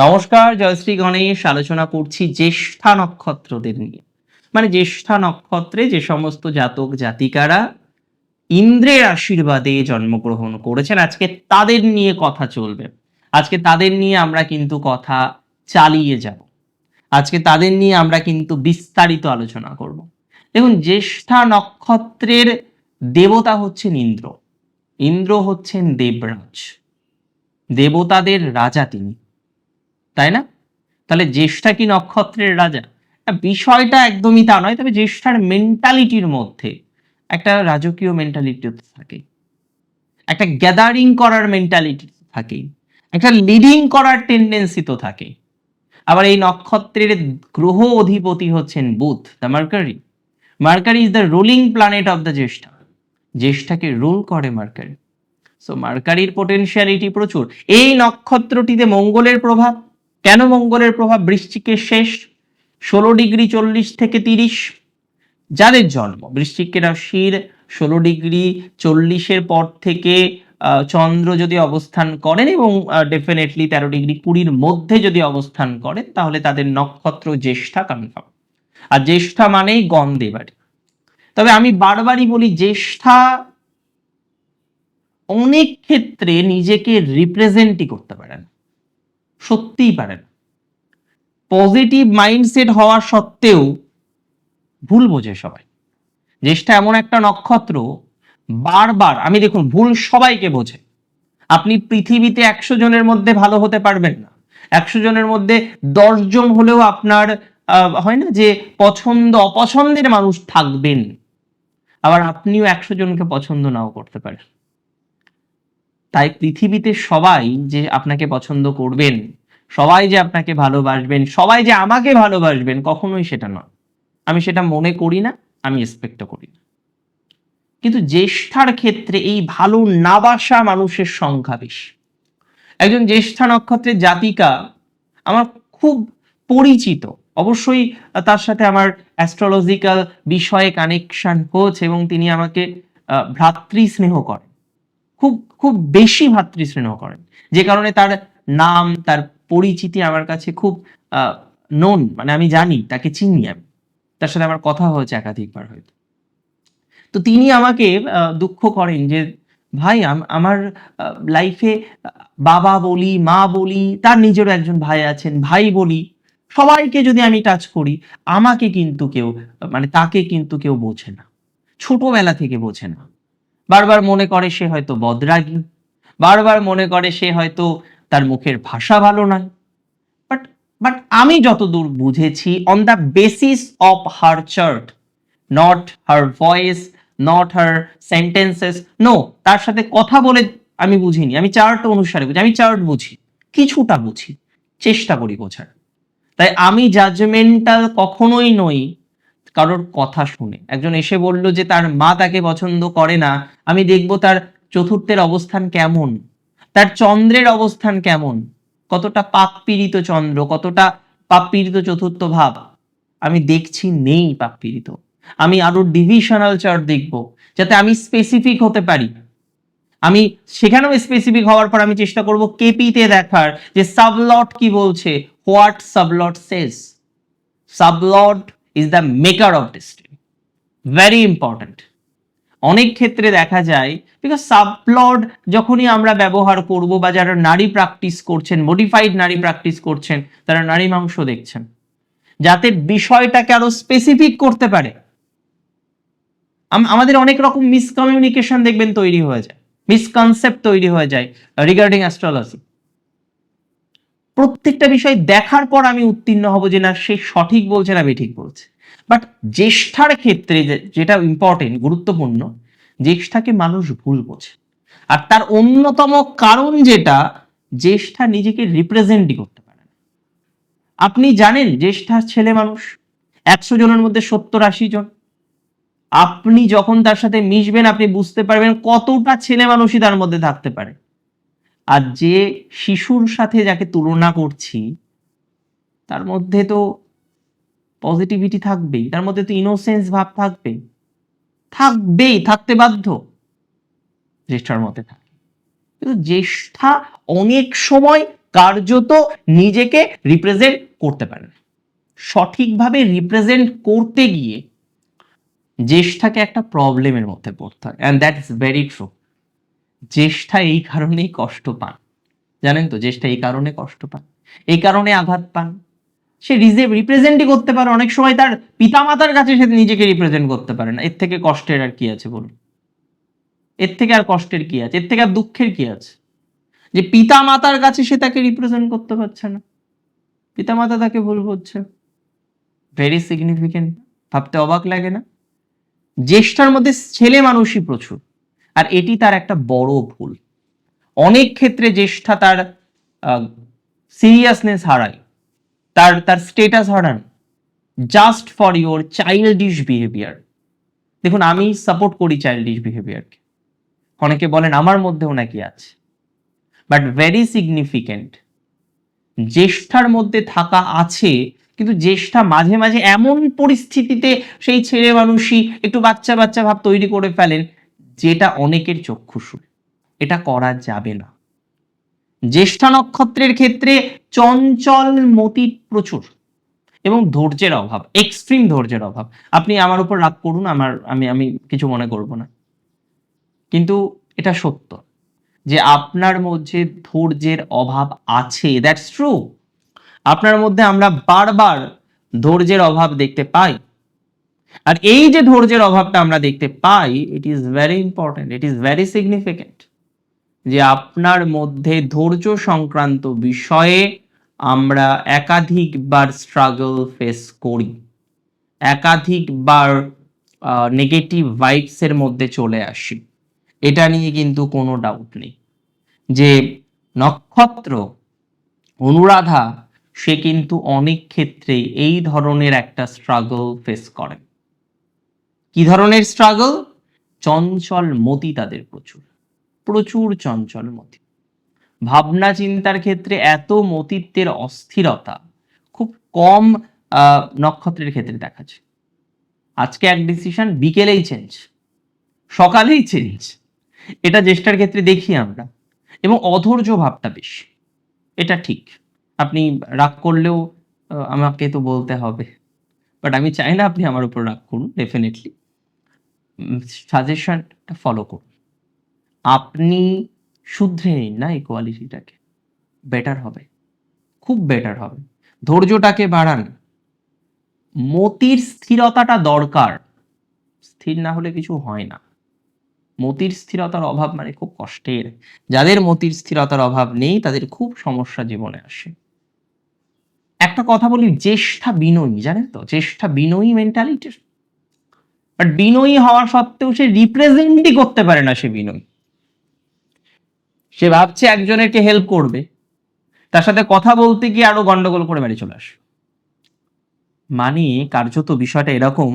নমস্কার জয়শ্রী গণেশ। আলোচনা করছি জ্যেষ্ঠা নক্ষত্রদের নিয়ে। মানে জ্যেষ্ঠা নক্ষত্রে যে সমস্ত জাতক জাতিকারা ইন্দ্রের আশীর্বাদে জন্মগ্রহণ করেছেন, আজকে তাদের নিয়ে কথা চলবে। আজকে তাদের নিয়ে আমরা কিন্তু কথা চালিয়ে যাব। আজকে তাদের নিয়ে আমরা কিন্তু বিস্তারিত আলোচনা করব। দেখুন, জ্যেষ্ঠা নক্ষত্রের দেবতা হচ্ছেন ইন্দ্র। ইন্দ্র হচ্ছেন দেবরাজ। দেবতাদের রাজা তিনি। তাই না? তাহলে জ্যেষ্ঠা কি নক্ষত্রের রাজা? বিষয়টা একদমই তা নয়, তবে জ্যেষ্ঠার মেন্টালিটির মধ্যে একটা রাজকীয় মেন্টালিটি থাকে। একটা গ্যাদারিং করার মেন্টালিটি থাকে। একটা লিডিং করার টেন্ডেন্সি তো থাকে। আবার এই নক্ষত্রের গ্রহ অধিপতি হচ্ছেন booth the Mercury Mercury is the ruling planet of the Jyeshtha. জ্যেষ্ঠাকে rule করে মার্কারি সো মার্কারির পোটেনশিয়ালিটি প্রচুর। এই নক্ষত্রটিতে মঙ্গলের প্রভাব কেন মঙ্গলের প্রভাব বৃশ্চিকের শেষ? ষোলো ডিগ্রি চল্লিশ থেকে তিরিশ। যাদের জন্ম? বৃশ্চিক রাশির ষোলো ডিগ্রি চল্লিশের পর থেকে চন্দ্র যদি অবস্থান করেন এবং ডেফিনেটলি তেরো ডিগ্রি কুড়ির মধ্যে যদি অবস্থান করেন, তাহলে তাদের নক্ষত্র জ্যেষ্ঠা কনফার্ম আর জ্যেষ্ঠা মানেই গন্ধে বাড়ি তবে আমি বারবারই বলি, জ্যেষ্ঠা অনেক ক্ষেত্রে নিজেকে রিপ্রেজেন্টই করতে পারে না। সত্যিই পারে না। পজিটিভ মাইন্ডসেট হওয়া সত্ত্বেও ভুল বোঝে সবাই। জ্যেষ্ঠা এমন একটা নক্ষত্র বারবার, আমি দেখুন, ভুল সবাইকে বোঝে। আপনি পৃথিবীতে একশো জনের মধ্যে ভালো হতে পারবেন না। একশো জনের মধ্যে জন হলেও আপনার হয় না যে পছন্দ, অপছন্দের মানুষ থাকবেন। আবার আপনিও একশো জনকে পছন্দ নাও করতে পারেন। তাই পৃথিবীতে সবাই যে আপনাকে পছন্দ করবেন সবাই যে আপনাকে ভালোবাসবেন, সবাই যে আমাকে ভালোবাসবেন, কখনোই সেটা নয়। আমি সেটা মনে করি না, আমি এক্সপেক্টও করি না। কিন্তু জ্যেষ্ঠার ক্ষেত্রে এই ভালো নাবাসা মানুষের সংখ্যা বেশি। একজন জ্যেষ্ঠা নক্ষত্রের জাতিকা আমার খুব পরিচিত। অবশ্যই তার সাথে আমার অ্যাস্ট্রোলজিক্যাল বিষয়ে কানেকশন হয়েছে এবং তিনি আমাকে ভ্রাতৃস্নেহ করেন। খুব খুব বেশি ভাতৃস্নেহ করেন। যে কারণে তার নাম, তার পরিচিতি আমার কাছে খুব নোন মানে আমি জানি, তাকে চিনি আমি। তার সাথে আমার কথা হয়েছে একাধিকবার হয়তো। তো তিনি আমাকে দুঃখ করেন যে, ভাই, আম- আমার লাইফে বাবা বলি, মা বলি, তার নিজেরও একজন ভাই আছেন, ভাই বলি, সবাইকে যদি আমি টাচ করি, আমাকে কিন্তু কেউ মানে তাকে কিন্তু কেউ বোঝে না। ছোটবেলা থেকে বোঝে না। বারবার মনে করে সে হয়তো বদরাগী। বারবার মনে করে সে হয়তো তার মুখের ভাষা ভালো নয়। বাট বাট আমি যতদূর বুঝেছি on the basis of her chart not her voice not her sentences no তার সাথে কথা বলে আমি বুঝিনি। আমি চার্ট অনুসারে বুঝি, আমি চার্ট বুঝি, কিছুটা বুঝি, চেষ্টা করি বোঝার। তাই আমি জাজমেন্টাল কখনোই নই, কারোর কথা শুনে। একজন এসে বলল যে তার মা তাকে পছন্দ করে না, আমি দেখব তার চতুর্থের অবস্থান কেমন। তার চন্দ্রের অবস্থান কেমন? কতটা পাপ পীড়িত চন্দ্র? কতটা পাপ পীড়িত চতুর্থ ভাব? আমি দেখছি নেই পাপ পীড়িত আমি আরও ডিভিশনাল চার্ট দেখব, যাতে আমি স্পেসিফিক হতে পারি। আমি সেখানেও স্পেসিফিক হওয়ার পর আমি চেষ্টা করব কেপিতে দেখার যে সাবলট কি বলছে, what sub lord says. Sub lord is the maker of destiny. Very important অনেক ক্ষেত্রে দেখা যায় বিকজ সাবপ্লট যখনই আমরা ব্যবহার করব বা যারা নারী প্র্যাকটিস করছেন মডিফাইড নারী প্র্যাকটিস করছেন, তারা নারী মাংস দেখছেন। যাতে বিষয়টাকে আরও স্পেসিফিক করতে পারে। আম- আমাদের অনেক রকম মিসকমিউনিকেশন দেখবেন তৈরি হয়ে যায়। মিসকনসেপ্ট তৈরি হয়ে যায় রিগার্ডিং অ্যাস্ট্রোলজি প্রত্যেকটা বিষয় দেখার পর আমি উত্তীর্ণ হব যে না, সে সঠিক বলছে না ঠিক বলছে। বাট জ্যেষ্ঠার ক্ষেত্রে যেটা ইম্পর্টেন্ট গুরুত্বপূর্ণ, জ্যেষ্ঠাকে মানুষ ভুল বোঝে। আর তার অন্যতম কারণ যেটা, জ্যেষ্ঠা নিজেকে রিপ্রেজেন্টই করতে পারে না। আপনি জানেন জ্যেষ্ঠার ছেলে মানুষ? একশো জনের মধ্যে সত্তর আশি জন। আপনি যখন তার সাথে মিশবেন, আপনি বুঝতে পারবেন কতটা ছেলে মানুষই তার মধ্যে থাকতে পারে। আর যে শিশুর সাথে যাকে তুলনা করছি, তার মধ্যে তো পজিটিভিটি থাকবেই, তার মধ্যে তো ইনোসেন্স ভাব থাকবে থাকবেই, থাকতে বাধ্য। জ্যেষ্ঠার মতে থাকে। কিন্তু জ্যেষ্ঠা অনেক সময় কার্যত নিজেকে রিপ্রেজেন্ট করতে পারে না। সঠিকভাবে রিপ্রেজেন্ট করতে গিয়ে জ্যেষ্ঠাকে একটা প্রবলেমের মধ্যে পড়তে হয়। And that is very true Jyeshtha এই কারণেই কষ্ট পান। জানেন তো, জ্যেষ্ঠা এই কারণে কষ্ট পান। এই কারণে আঘাত পান। সে রিপ্রেজেন্টই করতে পারে। অনেক সময় তার পিতামাতার কাছে সে নিজেকে রিপ্রেজেন্ট করতে পারে না। এর থেকে কষ্টের আর কি আছে বলুন? এর থেকে আর কষ্টের কি আছে? এর থেকে আর দুঃখের কি আছে? যে পিতা মাতার কাছে সে তাকে রিপ্রেজেন্ট করতে পারছে না। পিতা মাতা তাকে ভুল বুঝছে ভেরি সিগনিফিকেন্ট ভাবতে অবাক লাগে না? জ্যেষ্ঠার মধ্যে ছেলে মানুষই প্রচুর। আর এটি তার একটা বড় ভুল। অনেক ক্ষেত্রে জ্যেষ্ঠা তার সিরিয়াসনেস হারায়। তার তার status Haran. Just for your childish behaviour দেখুন, আমি সাপোর্ট করি চাইল্ডিশ বিহেভিয়ারকে অনেকে বলেন, আমার মধ্যেও নাকি আছে। বাট ভেরি সিগনিফিকেন্ট জ্যেষ্ঠার মধ্যে থাকা আছে, কিন্তু জ্যেষ্ঠা মাঝে মাঝে এমন পরিস্থিতিতে সেই ছেলে মানুষই একটু বাচ্চা বাচ্চা ভাব তৈরি করে ফেলেন, যেটা অনেকের চক্ষুশুল এটা করা যাবে না। জ্যেষ্ঠা নক্ষত্রের ক্ষেত্রে চঞ্চল মতি প্রচুর এবং ধৈর্যের অভাব এক্সট্রিম ধৈর্যের অভাব। আপনি আমার উপর রাগ করুন, আমার, আমি আমি কিছু মনে করব না। কিন্তু এটা সত্য যে আপনার মধ্যে ধৈর্যের অভাব আছে দ্যাটস ট্রু আপনার মধ্যে আমরা বারবার ধৈর্যের অভাব দেখতে পাই। আর এই যে ধৈর্যের অভাবটা আমরা দেখতে পাই it is very important it is very significant যে আপনার মধ্যে ধৈর্য সংক্রান্ত বিষয়ে আমরা একাধিকবার স্ট্রাগল ফেস করি। একাধিকবার নেগেটিভ ভাইবসের মধ্যে চলে আসি। এটা নিয়ে কিন্তু কোনো ডাউট নেই। যে নক্ষত্র অনুরাধা, সে কিন্তু অনেক ক্ষেত্রে এই ধরনের একটা স্ট্রাগল ফেস করে কি ধরনের স্ট্রাগল চঞ্চল মতি তাদের প্রচুর। প্রচুর চঞ্চল মতি। ভাবনা চিন্তার ক্ষেত্রে এত মতিত্বের অস্থিরতা খুব কম নক্ষত্রের ক্ষেত্রে দেখা যায়। আজকে এক ডিসিশন বিকেলেই চেঞ্জ সকালেই চেঞ্জ এটা জ্যেষ্ঠার ক্ষেত্রে দেখি আমরা এবং অধৈর্য ভাবটা বেশি। এটা ঠিক। আপনি রাগ করলেও আমাকে তো বলতে হবে। বাট আমি চাই না আপনি আমার উপর রাগ করুন ডেফিনেটলি সাজেশনটা ফলো করুন। আপনি শুধরে নিন না এই কোয়ালিটিটাকে। বেটার হবে। খুব বেটার হবে। ধৈর্যটাকে বাড়ান। মতির স্থিরতাটা দরকার। স্থির না হলে কিছু হয় না। মতির স্থিরতার অভাব মানে খুব কষ্টের। যাদের মতির স্থিরতার অভাব নেই, তাদের খুব সমস্যা জীবনে আসে। একটা কথা বলি, জ্যেষ্ঠা বিনয়ী, জানেন তো? জ্যেষ্ঠা বিনয়ী মেন্টালিটির বাট বিনয়ী হওয়া সত্ত্বেও সে রিপ্রেজেন্টই করতে পারে না সে বিনয়ী। সে ভাবছে একজনেরকে হেল্প করবে। তার সাথে কথা বলতে গিয়ে আরও গন্ডগোল করে বাড়ি চলে আসে। মানে কার্যত বিষয়টা এরকম,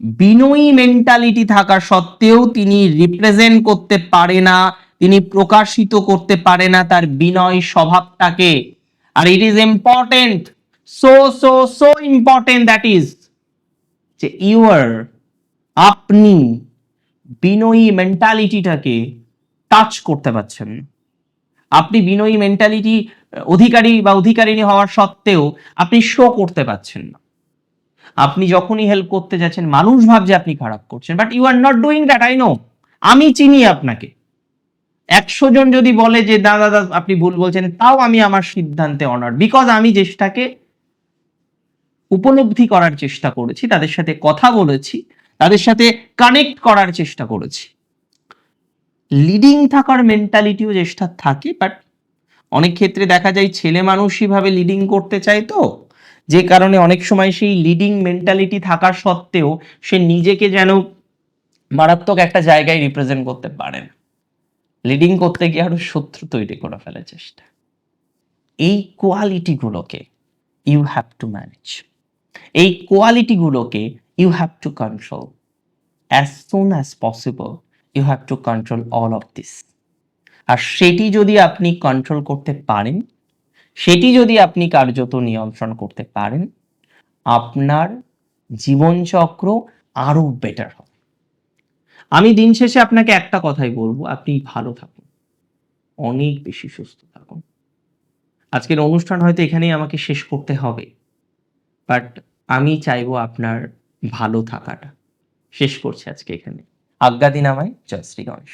বিনয়ী মেন্টালিটি থাকা সত্ত্বেও তিনি রিপ্রেজেন্ট করতে পারে না, তিনি প্রকাশিত করতে পারে না তার বিনয় স্বভাবটাকে। আর it is important so so so important that is যে ইউর আপনি বিনয়ী মেন্টালিটিটাকে টাচ করতে পারছেন। আপনি বিনয়ী মেন্টালিটি অধিকারী বা অধিকারিণী হওয়ার সত্ত্বেও আপনি শো করতে পারছেন না। আপনি যখনই হেল্প করতে যাচ্ছেন, মানুষ ভাবছে আপনি খারাপ করছেন but you are not doing that I know আমি চিনি আপনাকে। একশো জন যদি বলে যে, না দাদা আপনি ভুল বলছেন, তাও আমি আমার সিদ্ধান্তে অনার বিকজ আমি চেষ্টাকে উপলব্ধি করার চেষ্টা করেছি, তাদের সাথে কথা বলেছি, তাদের সাথে কানেক্ট করার চেষ্টা করেছি। লিডিং থাকার মেন্টালিটিও চেষ্টা থাকে বাট অনেক ক্ষেত্রে দেখা যায় ছেলে মানুষই ভাবে লিডিং করতে চায় তো, যে কারণে অনেক সময় সেই লিডিং মেন্টালিটি থাকার সত্ত্বেও সে নিজেকে যেন মারাত্মক একটা জায়গায় রিপ্রেজেন্ট করতে পারে না। লিডিং করতে গিয়ে আরও শত্রু তৈরি করে ফেলার চেষ্টা। এই কোয়ালিটিগুলোকে ইউ হ্যাভ টু ম্যানেজ এই কোয়ালিটিগুলোকে you have to control as soon as possible you have to control all of this আর সেটি যদি আপনি কন্ট্রোল করতে পারেন, সেটি যদি আপনি কার্যত নিয়ন্ত্রণ করতে পারেন, আপনার জীবনচক্র আরও বেটার হবে। আমি দিন শেষে আপনাকে একটা কথাই বলব, আপনি ভালো থাকুন, অনেক বেশি সুস্থ থাকুন। আজকের অনুষ্ঠান হয়তো এখানেই আমাকে শেষ করতে হবে বাট আমি চাইব আপনার ভালো থাকাটা। শেষ করছি আজকে এখানে। আজ্ঞা দিন আমায় জয় শ্রী গণেশ।